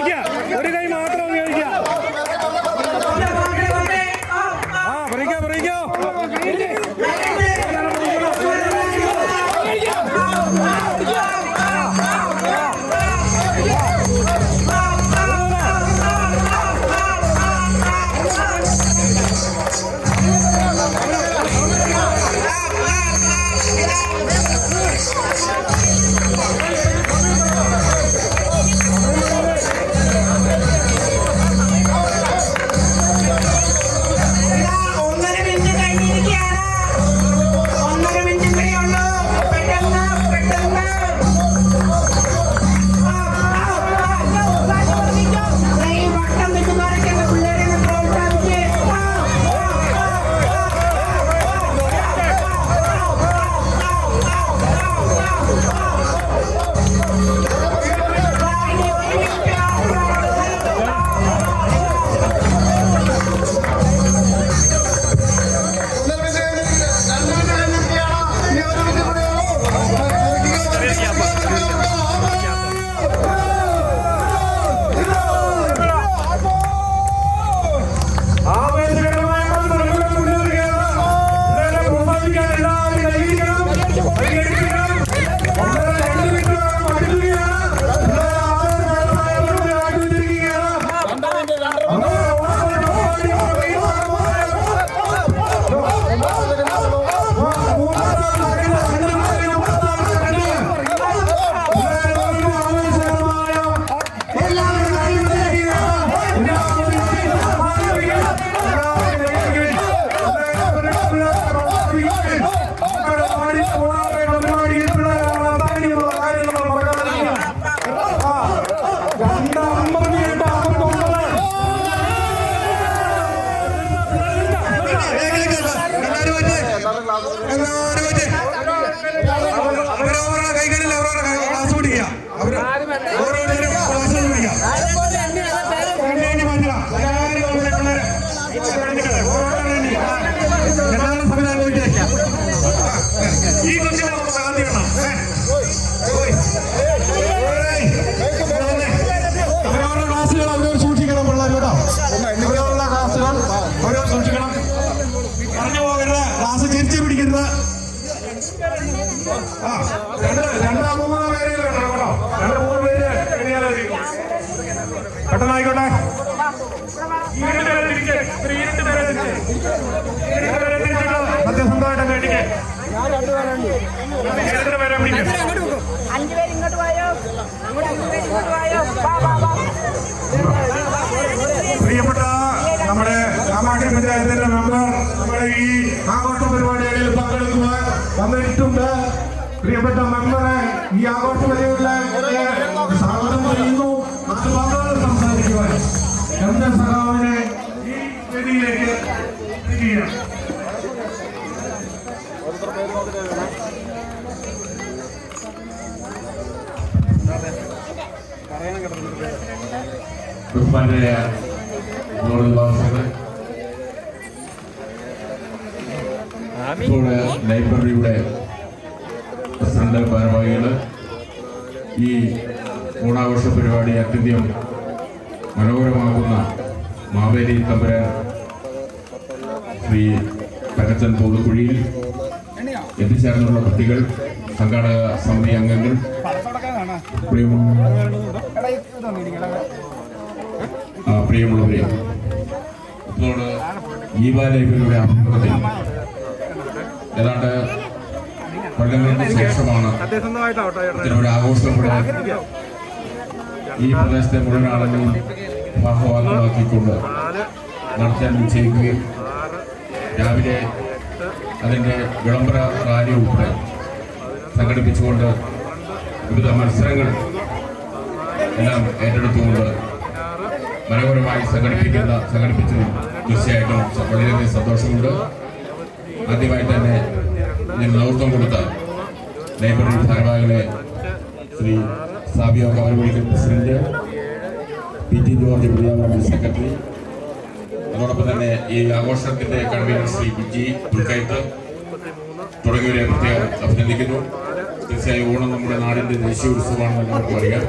കഴിക്കുക ഒരു കൈ മാത്രം ഉപയോഗിക്കുക. ആ പറിക്കോ പറിക്കോ. വേണം അവരവരുടെ ക്ലാസ്സുകൾ അവരവർ സൂക്ഷിക്കണം പിള്ളേർ കേട്ടോ. അവരവരുടെ ക്ലാസ്സുകൾ അവരവർ സൂക്ഷിക്കണം. പറഞ്ഞു പോകരുത്. ക്ലാസ് തിരിച്ചു പിടിക്കരുത്. ആ രണ്ട് രണ്ട് മൂന്ന് പേര് കേട്ടോ. രണ്ട് മൂന്ന് പേര് എഴുതിയാലോ പെട്ടെന്നായിക്കോട്ടെ. സത്യസന്ധമായിട്ടൊക്കെ ഇടിക്ക് എത്ര പേരെ പിടിക്കും അഞ്ചു പേര് ഇങ്ങോട്ട് പോയോ ഇങ്ങോട്ട് പോയോ പ്രിയപ്പെട്ട നമ്മുടെ കാമാക്ഷി പഞ്ചായത്തിന്റെ മെമ്പർ നമ്മുടെ ഈ ആഘോഷ പരിപാടികളിൽ പങ്കെടുക്കുവാൻ വന്നിട്ടുണ്ട്. പ്രിയപ്പെട്ട മെമ്പറെ ഈ ആഘോഷ പരിപാടികളെ സ്വാഗതം ചെയ്യുന്നു നാല് വാക്കുകൾ സംസാരിക്കുവാൻ. എന്റെ സഖാവിനെ ഈ വേദിയിലേക്ക് എത്തിക്കുകയാണ്. ബഹുമാനായ ലൈബ്രറിയുടെ പ്രസിഡന്റ് ഭാരവാഹികൾ ഈ ഓണാഘോഷ പരിപാടി അത്യന്തം മനോഹരമാക്കുന്ന മാവേലി തമ്പുരാൻ ശ്രീ തകച്ചൻ തോന്നുകുഴിയിൽ എത്തിച്ചേർന്നുള്ള കുട്ടികൾ സംഘാടക സമിതി അംഗങ്ങൾ. പ്രിയമുള്ളവരെ ഇപ്പോൾ ജീവ ലൈബ്രറിയുടെ ആഭിമുഖ്യത്തിൽ ഏതാണ്ട് കൊല്ലങ്ങൾക്ക് ശേഷമാണ് ഇതിനൊരു ആഘോഷം ഇവിടെ ഈ പ്രദേശത്തെ മുഴുവൻ ആളുകളും ഭാഗവാദമാക്കിക്കൊണ്ട് നടത്താൻ നിശ്ചയിക്കുകയും രാവിലെ അതിന്റെ വിളംബര റാലി ഉൾപ്പെടെ സംഘടിപ്പിച്ചുകൊണ്ട് വിവിധ മത്സരങ്ങൾ എല്ലാം ഏറ്റെടുത്തുകൊണ്ട് മനോഹരമായി സംഘടിപ്പിക്കുന്ന സംഘടിപ്പിച്ചത് തീർച്ചയായിട്ടും വളരെയധികം സന്തോഷമുണ്ട്. ആദ്യമായി തന്നെ ഞാൻ നേതൃത്വം കൊടുത്ത ലൈബ്രറി ഭാരവാഹികളെ Shri Sabiyo Kavarapulickal president P T George പ്രിയാമി secretary അതോടൊപ്പം തന്നെ ഈ ആഘോഷത്തിന്റെ കൺവീനർ ശ്രീ ബിജി പുൽക്കയത്ത് തുടങ്ങിയവരെ പ്രത്യേകം അഭിനന്ദിക്കുന്നു. തീർച്ചയായും ഓണം നമ്മുടെ നാടിന്റെ ദേശീയ ഉത്സവമാണെന്ന് എല്ലാവർക്കും അറിയാം.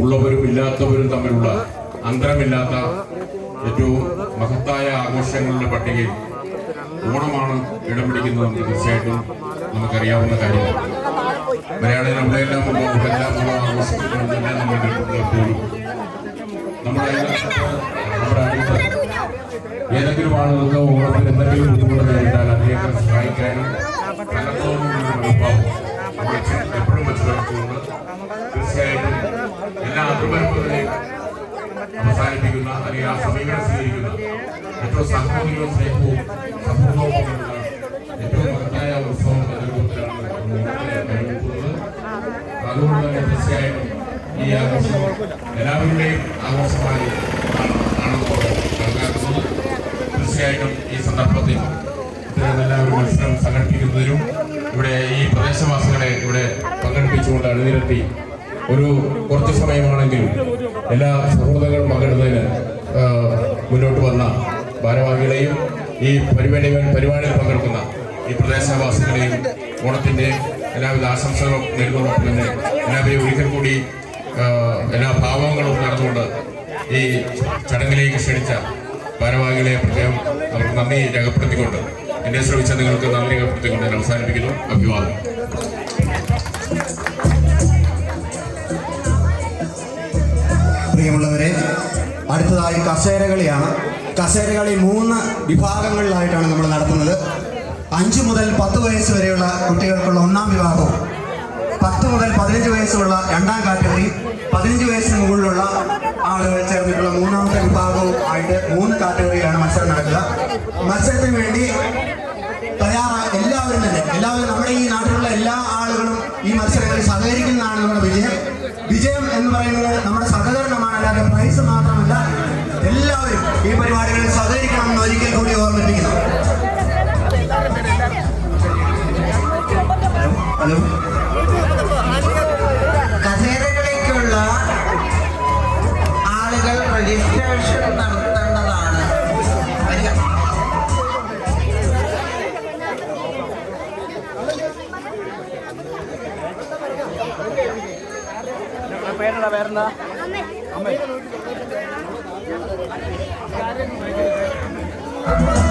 ഉള്ളവരും ഇല്ലാത്തവരും തമ്മിലുള്ള അന്തരമില്ലാത്ത ഏറ്റവും മഹത്തായ ആഘോഷങ്ങളുടെ പട്ടികയിൽ ഓണമാണ് ഇടം പിടിക്കുന്നത് നമുക്ക് തീർച്ചയായിട്ടും നമുക്കറിയാവുന്ന കാര്യമാണ്. മലയാളികൾ നമ്മളെല്ലാം അവിടെയെല്ലാം ഓണം ആഘോഷിക്കുന്നുണ്ടെല്ലാം നമ്മൾ കേട്ടിട്ടുള്ള നമ്മുടെ നമ്മുടെ ഏതെങ്കിലും ആളുകൾക്ക് ഓണത്തിന് എന്തെങ്കിലും ബുദ്ധിമുട്ട് നേരിട്ടാൽ അതിനെയൊക്കെ സഹായിക്കാനും അതിർവരമ്പുകളെയും അവസാനിപ്പിക്കുന്ന അല്ലെങ്കിൽ ആ സമീപനം സ്വീകരിക്കുന്ന ഏറ്റവും സാമൂഹികവും സ്നേഹവും സമ്പൂർണവുമുള്ള ഏറ്റവും മഹത്തായ ഉത്സവം അതുകൊണ്ട് തന്നെ തീർച്ചയായും ഈ ആഘോഷം എല്ലാവരുടെയും ആഘോഷമായി ആണെന്ന് തീർച്ചയായിട്ടും ഈ സന്ദർഭത്തിൽ എല്ലാവരും മത്സരം സംഘടിപ്പിക്കുന്നതിനും ഇവിടെ ഈ പ്രദേശവാസികളെ ഇവിടെ പങ്കെടുപ്പിച്ചുകൊണ്ട് അണിനിരത്തി ഒരു കുറച്ച് സമയമാണെങ്കിലും എല്ലാ സൗഹൃദങ്ങളും പങ്കെടുത്തതിന് മുന്നോട്ട് വന്ന ഭാരവാഹികളെയും ഈ പരിപാടി പരിപാടിയിൽ പങ്കെടുക്കുന്ന ഈ പ്രദേശവാസികളെയും ഓണത്തിന്റെ എല്ലാവിധ ആശംസകളും നേടുന്നതോടൊപ്പം തന്നെ എല്ലാവരെയും ഒരിക്കൽ കൂടി എല്ലാ ഭാവങ്ങളും നടന്നുകൊണ്ട് ഈ ചടങ്ങിലേക്ക് ക്ഷണിച്ച ഭാരവാഹികളെ പ്രത്യേകം അവർക്ക് നന്ദി രേഖപ്പെടുത്തിക്കൊണ്ട് എന്നെ ശ്രമിച്ച നിങ്ങൾക്ക് നന്ദി രേഖപ്പെടുത്തിക്കൊണ്ട് ഞാൻ അവസാനിപ്പിക്കുന്നു. അഭിവാദം പ്രിയമുള്ളവരെ അടുത്തതായി കസേരകളിയാണ്. കസേരകളി മൂന്ന് വിഭാഗങ്ങളിലായിട്ടാണ് നമ്മൾ നടത്തുന്നത്. അഞ്ച് മുതൽ പത്ത് വയസ്സ് വരെയുള്ള കുട്ടികൾക്കുള്ള ഒന്നാം വിഭാഗവും പത്ത് മുതൽ പതിനഞ്ച് വയസ്സുള്ള രണ്ടാം കാറ്റഗറി പതിനഞ്ച് വയസ്സിന് മുകളിലുള്ള ആളുകൾ ചേർന്നിട്ടുള്ള മൂന്നാമത്തെ വിഭാഗവും ആയിട്ട് മൂന്ന് കാറ്റഗറിയിലാണ് മത്സരം നടക്കുക. മത്സരത്തിന് വേണ്ടി തയ്യാറായ എല്ലാവരും തന്നെ എല്ലാവരും നമ്മുടെ ഈ നാട്ടിലുള്ള എല്ലാ ആളുകളും ഈ മത്സരങ്ങളിൽ രജിസ്ട്രേഷൻ നടത്തേണ്ടതാണ് വരിക. എന്ന്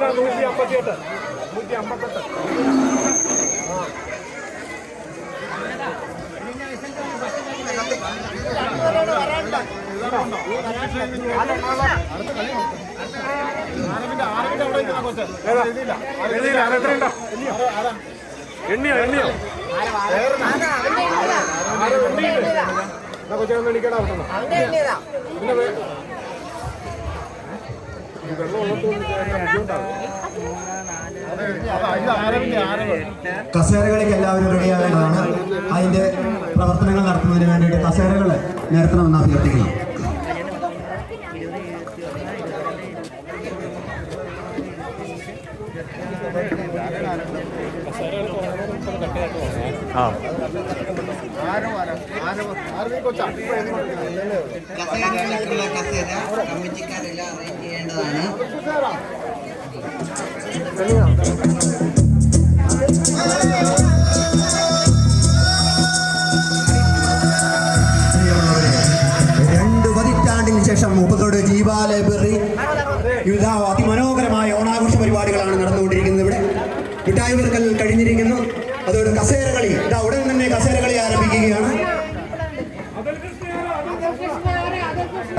മിഥുന നൂറ്റി അമ്പത്തിയെട്ട് നൂറ്റി അമ്പത്തെട്ട് എണ്ണിയോ എണ്ണിയോ? കൊച്ചെ ഒന്ന് എണ്ണിക്കടാ. പിന്നെ കസേരകളിലേക്ക് എല്ലാവരും റെഡിയാവേണ്ടതാണ് അതിന്റെ പ്രവർത്തനങ്ങൾ നടത്തുന്നതിന് വേണ്ടിയിട്ട് കസേരകൾ നിരത്തണമെന്ന് അഭ്യർത്ഥിക്കുന്നു. കസേരകളിലേക്കുള്ള കസേര കമ്മിറ്റിക്കാരെല്ലാം അറേഞ്ച് ചെയ്യേണ്ടതാണ് പ്രിയമുള്ളവരെ, രണ്ട് പതിറ്റാണ്ടിന് ശേഷം മുപ്പത്തോട് ജീവ ലൈബ്രറി വിവിധ അതിമനോഹരമായ ഓണാഘോഷ പരിപാടികളാണ് നടന്നുകൊണ്ടിരിക്കുന്നത് ഇവിടെ. മിഠായി വിറക്കൽ കഴിഞ്ഞിരിക്കുന്നു. അതോടെ കസേരകളി. ഇതാ ഉടൻ തന്നെ കസേരകളി ആരംഭിക്കുകയാണ്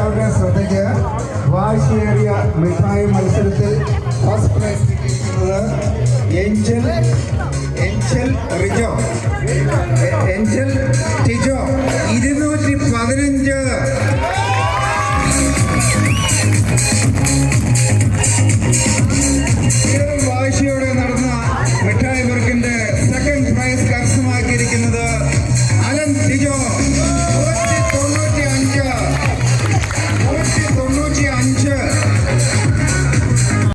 അവരുടെ ശ്രദ്ധയ്ക്ക് വാശിയേറിയ മിഠായി മത്സരത്തിൽ ഫസ്റ്റ് പ്രൈസ് കിട്ടിയിരിക്കുന്നത് Angel Angel Rijo. Angel Tijo. ഇരുന്നൂറ്റി പതിനഞ്ച്